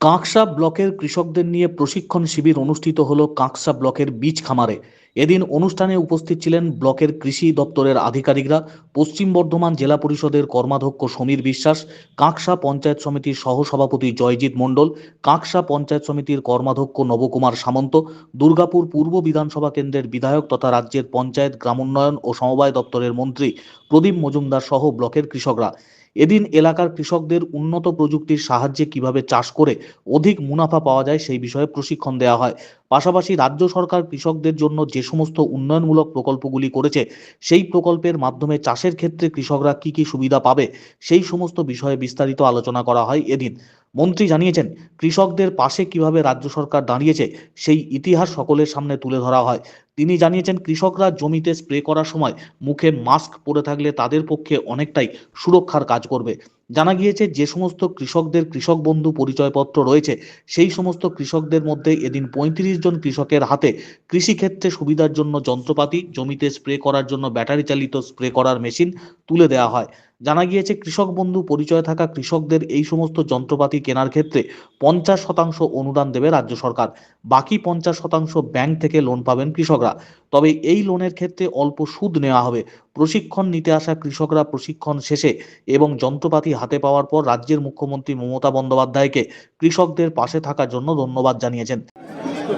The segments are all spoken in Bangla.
কাঁকসা ব্লকের কৃষকদের নিয়ে প্রশিক্ষণ শিবির অনুষ্ঠিত হলো কাঁকসা ব্লকের বীজ খামারে। এদিন অনুষ্ঠানে উপস্থিত ছিলেন ব্লকের কৃষি দপ্তরের আধিকারিকরা, পশ্চিম বর্ধমান জেলা পরিষদের কর্মাধ্যক্ষ সমীর বিশ্বাস, কাঁকসা পঞ্চায়েত সমিতির সহসভাপতি জয়জিৎ মণ্ডল, কাঁকসা পঞ্চায়েত সমিতির কর্মাধ্যক্ষ নবকুমার সামন্ত, দুর্গাপুর পূর্ব বিধানসভা কেন্দ্রের বিধায়ক তথা রাজ্যের পঞ্চায়েত গ্রামোন্নয়ন ও সমবায় দপ্তরের মন্ত্রী প্রদীপ মজুমদার সহ ব্লকের কৃষকরা। এদিন এলাকার কৃষকদের উন্নত প্রযুক্তির সাহায্যে কীভাবে চাষ করে অধিক মুনাফা পাওয়া যায় সেই বিষয়ে প্রশিক্ষণ দেওয়া হয়। পাশাপাশি রাজ্য সরকার কৃষকদের জন্য যে সমস্ত উন্নয়নমূলক প্রকল্পগুলি করেছে, সেই প্রকল্পের মাধ্যমে চাষের ক্ষেত্রে কৃষকরা কি কি সুবিধা পাবে, সেই সমস্ত বিষয়ে বিস্তারিত আলোচনা করা হয় এদিন। মন্ত্রী জানিয়েছেন, কৃষকদের পাশে কীভাবে রাজ্য সরকার দাঁড়িয়েছে, সেই ইতিহাস সকলের সামনে তুলে ধরা হয়। তিনি জানিয়েছেন, কৃষকরা জমিতে স্প্রে করার সময় মুখে মাস্ক পরে থাকলে তাদের পক্ষে অনেকটাই সুরক্ষার কাজ করবে। জানা গিয়েছে, যে সমস্ত কৃষকদের কৃষক বন্ধু পরিচয়পত্র রয়েছে, সেই সমস্ত কৃষকদের মধ্যে এদিন পঁয়ত্রিশ জন কৃষকের হাতে কৃষিক্ষেত্রে সুবিধার জন্য যন্ত্রপাতি, জমিতে স্প্রে করার জন্য ব্যাটারি চালিত স্প্রে করার মেশিন তুলে দেওয়া হয়। জানা গিয়েছে, কৃষক বন্ধু পরিচয় থাকা কৃষকদের এই সমস্ত যন্ত্রপাতি কেনার ক্ষেত্রে পঞ্চাশ শতাংশ অনুদান দেবে রাজ্য সরকার। বাকি পঞ্চাশ শতাংশ ব্যাংক থেকে লোন পাবেন কৃষকরা। তবে এই লোনের ক্ষেত্রে অল্প সুদ নেওয়া হবে। প্রশিক্ষণ নিতে আসা কৃষকরা প্রশিক্ষণ শেষে এবং যন্ত্রপাতি হাতে পাওয়ার পর রাজ্যের মুখ্যমন্ত্রী মমতা বন্দ্যোপাধ্যায়কে কৃষকদের পাশে থাকার জন্য ধন্যবাদ জানিয়েছেন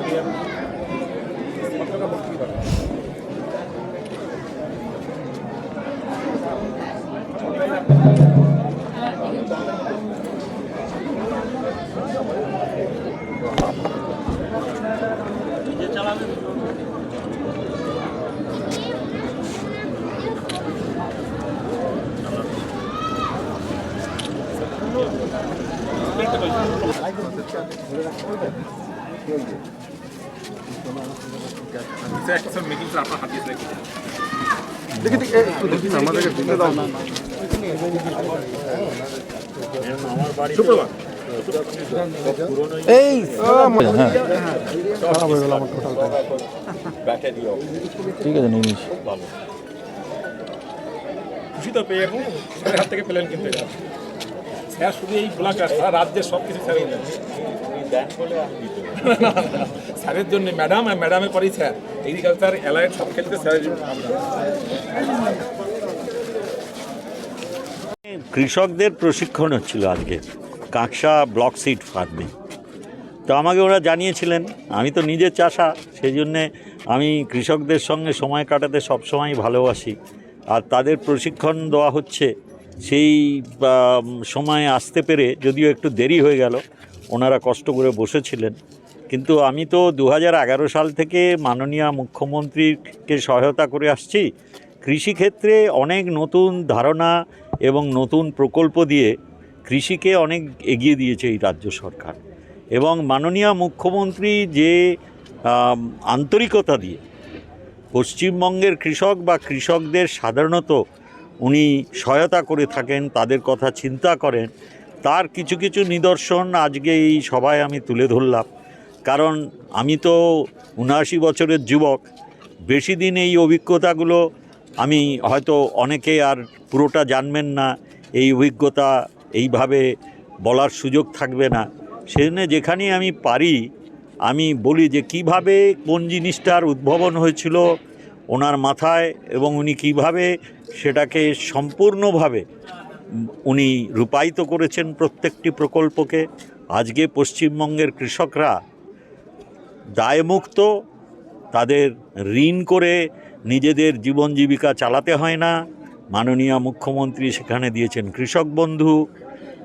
স্যার একটা স্যার মেকিং স্যার আপনার হাত দিয়ে স্যার দেখি দেখি আমাদেরকে দিতে দাও। এই হ্যাঁ। হয়ে। ঠিক আছে নিয়ে খুশি তো পেয়ে এখন স্যারের হাত থেকে পেলেন কিন্তু এটা স্যার শুধু এই ব্লক আর সারা রাজ্যের সব কিছু স্যারই দেন স্যারের জন্য ম্যাডাম আর ম্যাডামের পরেই স্যার। এগ্রিকালচার অ্যালায়েন্স সব ক্ষেত্রে স্যারের জন্য কৃষকদের প্রশিক্ষণ হচ্ছিল আজকে, কাঁকসা ব্লক সিড ফার্মে। তো আমাকে ওরা জানিয়েছিলেন, আমি তো নিজে চাষা সেই জন্যে আমি কৃষকদের সঙ্গে সময় কাটাতে সবসময় ভালোবাসি। আর তাদের প্রশিক্ষণ দেওয়া হচ্ছে, সেই সময় আসতে পেরে যদিও একটু দেরি হয়ে গেল, ওনারা কষ্ট করে বসেছিলেন। কিন্তু আমি তো দু হাজার এগারো সাল থেকে মাননীয় মুখ্যমন্ত্রীকে সহায়তা করে আসছি। কৃষিক্ষেত্রে অনেক নতুন ধারণা এবং নতুন প্রকল্প দিয়ে কৃষিকে অনেক এগিয়ে দিয়েছে এই রাজ্য সরকার। এবং মাননীয় মুখ্যমন্ত্রী যে আন্তরিকতা দিয়ে পশ্চিমবঙ্গের কৃষক বা কৃষকদের সাধারণত উনি সহায়তা করে থাকেন, তাদের কথা চিন্তা করেন, তার কিছু কিছু নিদর্শন আজকে এই সভায় আমি তুলে ধরলাম। কারণ আমি তো উনআশি বছরের যুবক, বেশি দিন এই অভিজ্ঞতাগুলো আমি হয়তো অনেকে আর পুরোটা জানবেন না, এই অভিজ্ঞতা এইভাবে বলার সুযোগ থাকবে না। সেজন্য যেখানে আমি পারি, আমি বলি যে কীভাবে কোন জিনিসটার উদ্ভাবন হয়েছিল ওনার মাথায় এবং উনি কীভাবে সেটাকে সম্পূর্ণভাবে উনি রূপায়িত করেছেন প্রত্যেকটি প্রকল্পকে। আজকে পশ্চিমবঙ্গের কৃষকরা দায়মুক্ত, তাদের ঋণ করে নিজেদের জীবন জীবিকা চালাতে হয় না। মাননীয় মুখ্যমন্ত্রী সেখানে দিয়েছেন। কৃষক বন্ধু,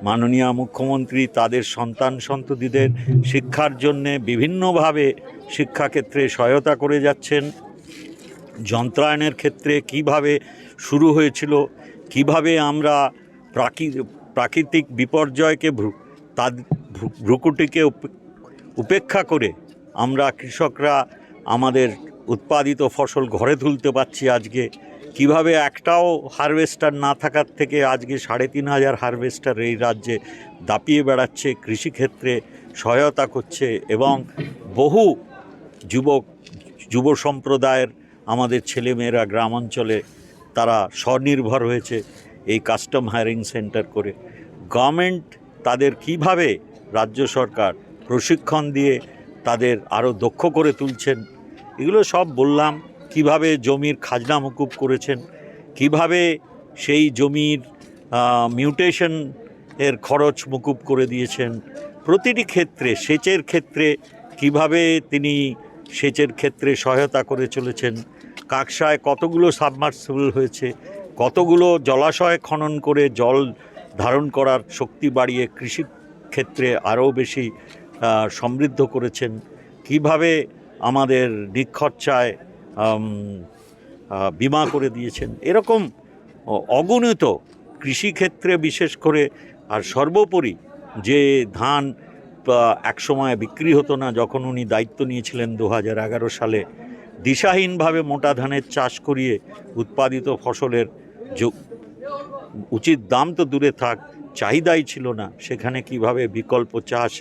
মাননীয় মুখ্যমন্ত্রী তাদের সন্তান সন্ততিদের শিক্ষার জন্যে বিভিন্নভাবে শিক্ষাক্ষেত্রে সহায়তা করে যাচ্ছেন। যন্ত্রায়নের ক্ষেত্রে কীভাবে শুরু হয়েছিল, কীভাবে আমরা প্রাকৃ, প্রাকৃতিক বিপর্যয়কে তাদ ভ্রুকুটিকে উপ- উপেক্ষা করে আমরা কৃষকরা আমাদের উৎপাদিত ফসল ঘরে তুলতে পারছি আজকে। কীভাবে একটাও হারভেস্টার না থাকার থেকে আজকে সাড়ে তিন হাজার হারভেস্টার এই রাজ্যে দাপিয়ে বেড়াচ্ছে, কৃষিক্ষেত্রে সহায়তা করছে এবং বহু যুবক, যুব সম্প্রদায়ের আমাদের ছেলেমেয়েরা গ্রাম অঞ্চলে তারা স্বনির্ভর হয়েছে এই কাস্টম হায়ারিং সেন্টার করে। গভর্নমেন্ট তাদের কীভাবে রাজ্য সরকার প্রশিক্ষণ দিয়ে তাদের আরও দক্ষ করে তুলছেন, এগুলো সব বললাম। কীভাবে জমির খাজনা মকুব করেছেন? কীভাবে সেই জমির মিউটেশন এর খরচ মকুব করে দিয়েছেন? প্রতিটি ক্ষেত্রে, সেচের ক্ষেত্রে কীভাবে তিনি সেচের ক্ষেত্রে সহায়তা করে চলেছেন? কাকসায় কতগুলো সাবমার্সিবল হয়েছে? কতগুলো জলাশয় খনন করে জল ধারণ করার শক্তি বাড়িয়ে কৃষি ক্ষেত্রে আরও বেশি সমৃদ্ধ করেছেন? কীভাবে আমাদের নিখরচায় বিমা করে দিয়েছেন। এরকম অগণিত কৃষিক্ষেত্রে বিশেষ করে আর সর্বোপরি যে ধান একসময় বিক্রি হতো না, যখন উনি দায়িত্ব নিয়েছিলেন দু হাজার এগারো সালে, দিশাহীনভাবে মোটা ধানের চাষ করিয়ে উৎপাদিত ফসলের উচিত দাম তো দূরে থাক, চাহিদাই ছিল না, সেখানে কীভাবে বিকল্প চাষ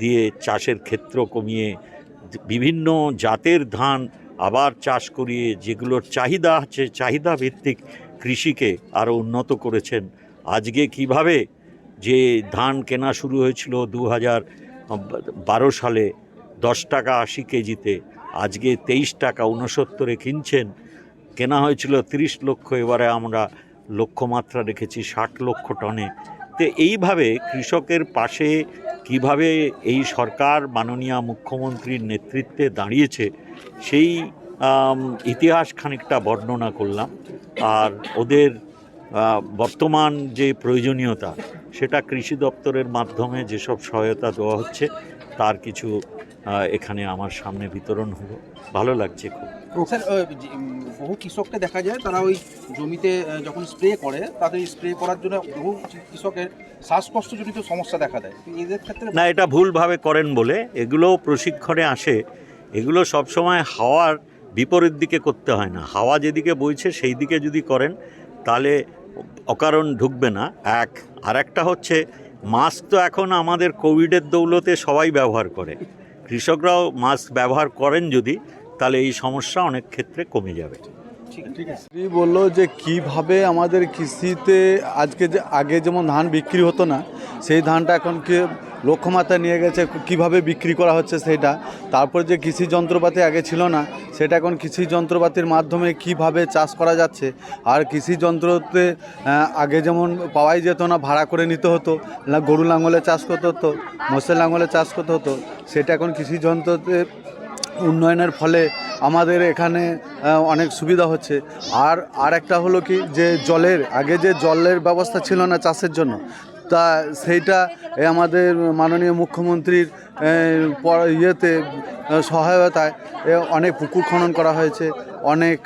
দিয়ে চাষের ক্ষেত্র কমিয়ে বিভিন্ন জাতের ধান আবার চাষ করিয়ে যেগুলোর চাহিদা আছে চাহিদা ভিত্তিক কৃষিকে আরও উন্নত করেছেন। আজকে কীভাবে যে ধান কেনা শুরু হয়েছিল দু হাজার বারো সালে দশ টাকা আশি কেজিতে, আজকে তেইশ টাকা উনসত্তরে কিনছেন। কেনা হয়েছিল তিরিশ লক্ষ, এবারে আমরা লক্ষ্যমাত্রা রেখেছি ষাট লক্ষ টনে। তো এইভাবে কৃষকের পাশে কীভাবে এই সরকার মাননীয় মুখ্যমন্ত্রীর নেতৃত্বে দাঁড়িয়েছে, সেই ইতিহাস খানিকটা বর্ণনা করলাম। আর ওদের বর্তমান যে প্রয়োজনীয়তা, সেটা কৃষি দপ্তরের মাধ্যমে যেসব সহায়তা দেওয়া হচ্ছে, তার কিছু এখানে আমার সামনে বিতরণ হলো। ভালো লাগছে খুব। স্যার বহু কৃষককে দেখা যায় তারা ওই জমিতে যখন স্প্রে করে তাদের স্প্রে করার জন্য বহু কৃষকের শ্বাসকষ্টজনিত সমস্যা দেখা দেয়। এদের ক্ষেত্রে না এটা ভুলভাবে করেন বলে। এগুলো প্রশিক্ষণে আসে। এগুলো সবসময় হাওয়ার বিপরীত দিকে করতে হয় না। হাওয়া যেদিকে বইছে সেই দিকে যদি করেন তাহলে অকারণ ঢুকবে না। এক আর একটা হচ্ছে মাস্ক তো এখন আমাদের কোভিডের দৌলতে সবাই ব্যবহার করে। কৃষকরাও মাস্ক ব্যবহার করেন যদি তাহলে এই সমস্যা অনেক ক্ষেত্রে কমে যাবে। শ্রী বলল যে, কীভাবে আমাদের কৃষিতে আজকে যে, আগে যেমন ধান বিক্রি হতো না, সেই ধানটা এখন কি লক্ষ্যমাত্রা নিয়ে গেছে, কীভাবে বিক্রি করা হচ্ছে সেটা, তারপর যে কৃষি যন্ত্রপাতি আগে ছিল না, সেটা এখন কৃষি যন্ত্রপাতির মাধ্যমে কীভাবে চাষ করা যাচ্ছে, আর কৃষি যন্ত্রতে আগে যেমন পাওয়াই যেত না, ভাড়া করে নিতে হতো গরু লাঙলে চাষ করতে হতো, মোষের লাঙলে চাষ করতে হতো, সেটা এখন কৃষি যন্ত্রতে উন্নয়নের ফলে আমাদের এখানে অনেক সুবিধা হচ্ছে। আর আর একটা হলো কি, যে জলের, আগে যে জলের ব্যবস্থা ছিল না চাষের জন্য, তা সেইটা আমাদের মাননীয় মুখ্যমন্ত্রীর ইয়েতে সহায়তায় অনেক পুকুর খনন করা হয়েছে, অনেক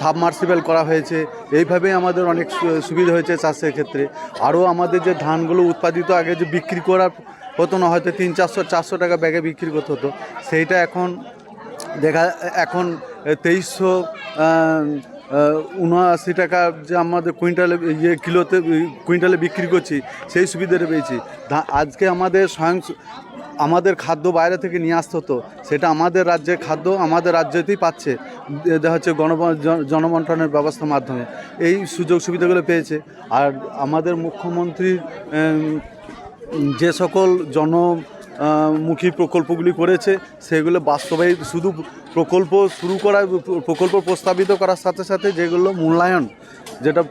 সাবমার্সিবল করা হয়েছে। এইভাবেই আমাদের অনেক সুবিধা হয়েছে চাষের ক্ষেত্রে। আরও আমাদের যে ধানগুলো উৎপাদিত আগে যে বিক্রি করার হতো না হয়তো তিন চারশো চারশো টাকা ব্যাগে বিক্রি করতে হতো। সেইটা এখন দেখা, এখন তেইশশো উনআশি টাকা যে আমাদের কুইন্টালে ইয়ে কিলোতে, কুইন্টালে বিক্রি করছি, সেই সুবিধাটা পেয়েছি। আজকে আমাদের স্বয়ং আমাদের খাদ্য বাইরে থেকে নিয়ে আসতে হতো। সেটা আমাদের রাজ্যের খাদ্য, আমাদের রাজ্যতেই পাচ্ছে। দেখা হচ্ছে গণ জনবন্টনের ব্যবস্থার মাধ্যমে। এই সুযোগ সুবিধাগুলো পেয়েছে। আর আমাদের মুখ্যমন্ত্রীর যে সকল জনমুখী প্রকল্পগুলি করেছে সেগুলো বাস্তবে শুধু প্রকল্প শুরু করা প্রকল্প প্রস্তাবিত করার সাথে সাথে যেগুলো মূল্যায়ন যেটা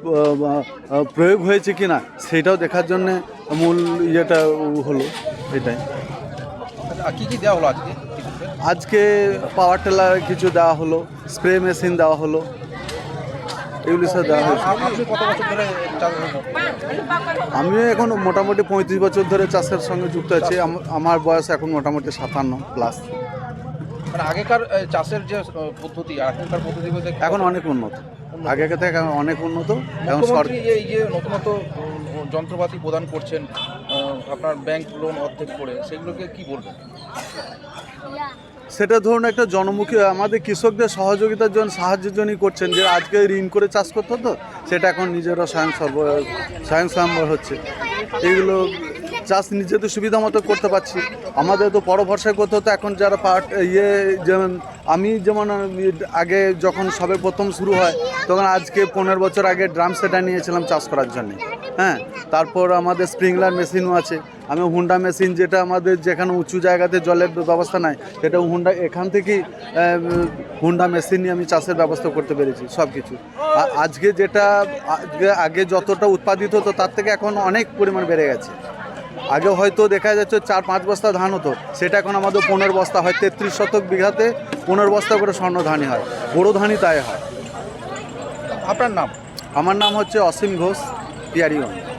প্রয়োগ হয়েছে কি না সেটাও দেখার জন্যে মূল ইয়েটা হলো এটাই। আচ্ছা, কি কি দেওয়া হলো আজকে? আজকে পাওয়ার টেলার কিছু দেওয়া হলো স্প্রে মেশিন দেওয়া হলো। এগুলি দেওয়া হয়েছে। আমি এখন মোটামুটি পঁয়ত্রিশ বছর ধরে চাষের সঙ্গে যুক্ত আছি। আমার বয়স এখন মোটামুটি সাতান্ন প্লাস মানে আগেকার চাষের যে পদ্ধতি এখনকার পদ্ধতি বলতে এখন অনেক উন্নত। আগেকার থেকে এখন অনেক উন্নত। এখন এই যে নতুনত যন্ত্রপাতি প্রদান করছেন আপনার ব্যাংক লোন অর্ধেক করে সেগুলোকে কি বলবেন? সেটা ধরুন একটা জনমুখী, আমাদের কৃষকদের সহযোগিতার জন্য সাহায্যের জন্যই করছেন যে আজকে ঋণ করে চাষ করতে হতো, সেটা এখন নিজেরা স্বয়ং সর্ব, স্বয়ং স্বয়ম্বর হচ্ছে। এগুলো চাষ নিজেদের সুবিধা মতো করতে পারছি। আমাদের তো বড় ভরসা করতে হতো, এখন যারা পার্ট ইয়ে যেমন, আমি যেমন, আগে যখন সবে প্রথম শুরু হয়, তখন আজকে পনেরো বছর আগে ড্রাম সেটা নিয়েছিলাম চাষ করার জন্য। হ্যাঁ তারপর আমাদের স্প্রিংলার মেশিনও আছে। আমি হুন্ডা মেশিন যেটা আমাদের যেখানে উঁচু জায়গাতে জলের ব্যবস্থা নাই সেটা হুন্ডা এখান থেকেই হুন্ডা মেশিন নিয়ে আমি চাষের ব্যবস্থা করতে পেরেছি সব কিছু আজকে যেটা আগে যতটা উৎপাদিত হতো তার থেকে এখন অনেক পরিমাণ বেড়ে গেছে। আগে হয়তো দেখা যাচ্ছে চার পাঁচ বস্তা ধান হতো সেটা এখন আমাদের পনেরো বস্তা হয় তেত্রিশ শতক বিঘাতে পনেরো বস্তা করে স্বর্ণ ধানই হয় বড় ধানই তাই হয়। আপনার নাম? আমার নাম হচ্ছে অসীম ঘোষ। পিয়ারিগঞ্জ